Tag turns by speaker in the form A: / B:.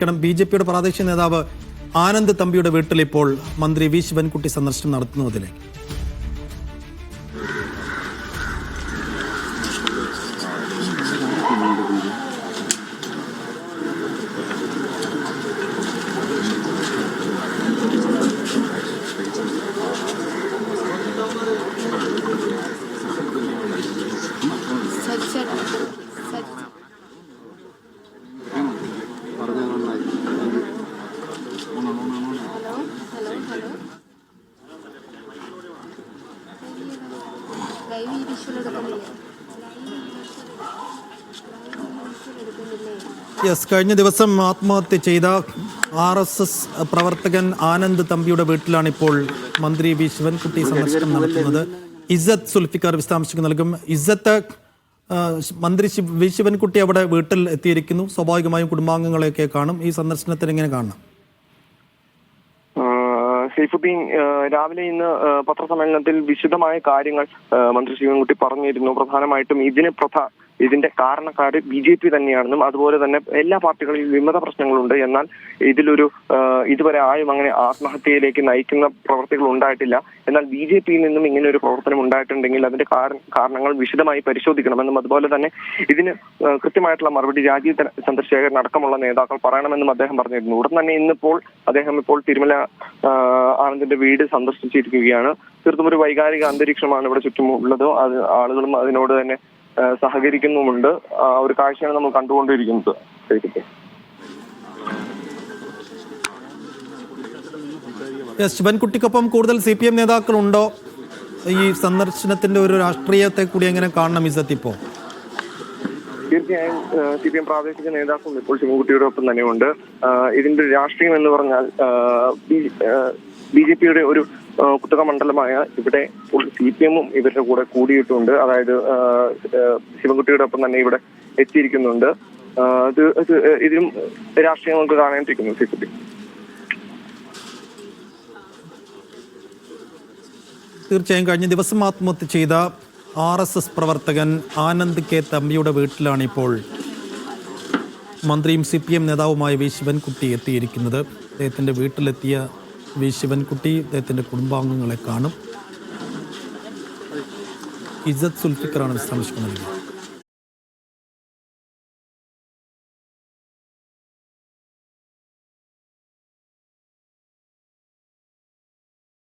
A: കാരണം B J പിയുടെ പ്രാദേശിക നേതാവ് ആനന്ദ് തമ്പിയുടെ വീട്ടിൽ ഇപ്പോൾ മന്ത്രി വി ശിവൻകുട്ടി സന്ദർശനം നടത്തുന്നതിലേക്ക്.
B: സജ്ജൻ ലൈവ് ഈ വിഷ്വൽ എടുക്കുന്നില്ലേ?
A: യെസ് കഴിഞ്ഞ ദിവസം ആത്മഹത്യ ചെയ്ത ആർ എസ് എസ് പ്രവർത്തകൻ ആനന്ദ് തമ്പിയുടെ വീട്ടിലാണ് ഇപ്പോൾ മന്ത്രി വി ശിവൻകുട്ടി സന്ദർശനം നടത്തുന്നത്. ഇസ്സത്ത് സുൽഫിക്കാർ വിശദാംശങ്ങൾ നൽകും. ഇസ്സത്ത് മന്ത്രി വി ശിവൻകുട്ടി അവിടെ വീട്ടിൽ എത്തിയിരിക്കുന്നു. സ്വാഭാവികമായും കുടുംബാംഗങ്ങളെയൊക്കെ കാണും. ഈ സന്ദർശനത്തിന് എങ്ങനെ കാണണം?
C: സൈഫുദ്ദീൻ രാവിലെ ഇന്ന് പത്രസമ്മേളനത്തിൽ വിശദമായ കാര്യങ്ങൾ മന്ത്രി ശിവൻകുട്ടി പറഞ്ഞിരുന്നു. പ്രധാനമായിട്ടും ഇതിന് പ്രധ ഇതിന്റെ കാരണക്കാർ ബി ജെ പി തന്നെയാണെന്നും അതുപോലെ തന്നെ എല്ലാ പാർട്ടികളിലും വിമത പ്രശ്നങ്ങളുണ്ട്. എന്നാൽ ഇതിലൊരു ഇതുവരെ ആരും അങ്ങനെ ആത്മഹത്യയിലേക്ക് നയിക്കുന്ന പ്രവർത്തികൾ ഉണ്ടായിട്ടില്ല. എന്നാൽ ബി ജെ പിയിൽ നിന്നും ഇങ്ങനെ ഒരു പ്രവർത്തനം ഉണ്ടായിട്ടുണ്ടെങ്കിൽ അതിന്റെ കാരണങ്ങൾ വിശദമായി പരിശോധിക്കണമെന്നും അതുപോലെ തന്നെ ഇതിന് കൃത്യമായിട്ടുള്ള മറുപടി രാജീവ് ചന്ദ്രശേഖരൻ അടക്കമുള്ള നേതാക്കൾ പറയണമെന്നും അദ്ദേഹം പറഞ്ഞിരുന്നു. ഉടൻ തന്നെ ഇന്നിപ്പോൾ അദ്ദേഹം ഇപ്പോൾ തിരുമല ആനന്ദിന്റെ വീട് സന്ദർശിച്ചിരിക്കുകയാണ്. തീർത്തും ഒരു വൈകാരിക അന്തരീക്ഷമാണ് ഇവിടെ ചുറ്റുമുള്ളത് അത് ആളുകളും അതിനോട് തന്നെ സഹകരിക്കുന്നുമുണ്ട്. ആ ഒരു കാഴ്ചയാണ് നമ്മൾ കണ്ടുകൊണ്ടിരിക്കുന്നത്.
A: ശിവൻകുട്ടിക്കൊപ്പം കൂടുതൽ സി പി എം നേതാക്കളുണ്ടോ? ഈ സന്ദർശനത്തിന്റെ ഒരു രാഷ്ട്രീയത്തെ കൂടി എങ്ങനെ കാണണം ഇസത്തിപ്പോ
C: തീർച്ചയായും സി പി എം പ്രാദേശിക നേതാക്കളും ഇപ്പോൾ ശിവൻകുട്ടിയുടെ ഒപ്പം തന്നെയുണ്ട്. ഇതിന്റെ രാഷ്ട്രീയം എന്ന് പറഞ്ഞാൽ ബി ജെ പിയുടെ ഒരു കുത്തക മണ്ഡലമായ ഇവിടെ സി പി എമ്മും ഇവരുടെ കൂടെ കൂടിയിട്ടുണ്ട്. അതായത് ശിവൻകുട്ടിയുടെ ഒപ്പം തന്നെ ഇവിടെ എത്തിയിരിക്കുന്നുണ്ട്. ഇതിലും രാഷ്ട്രീയം നമുക്ക് കാണാനിരിക്കുന്നു സി പി
A: തീർച്ചയായും കഴിഞ്ഞ ദിവസം ആത്മഹത്യ ചെയ്ത ആർ എസ് എസ് പ്രവർത്തകൻ ആനന്ദ് കെ തമ്പിയുടെ വീട്ടിലാണിപ്പോൾ. മന്ത്രിയും സി പി എം നേതാവുമായ വി ശിവൻകുട്ടി എത്തിയിരിക്കുന്നത്. അദ്ദേഹത്തിന്റെ വീട്ടിലെത്തിയ വി ശിവൻകുട്ടി അദ്ദേഹത്തിന്റെ കുടുംബാംഗങ്ങളെ കാണും. ഇജത് സുൽഫിക്കറാണ് നൽകിയത്.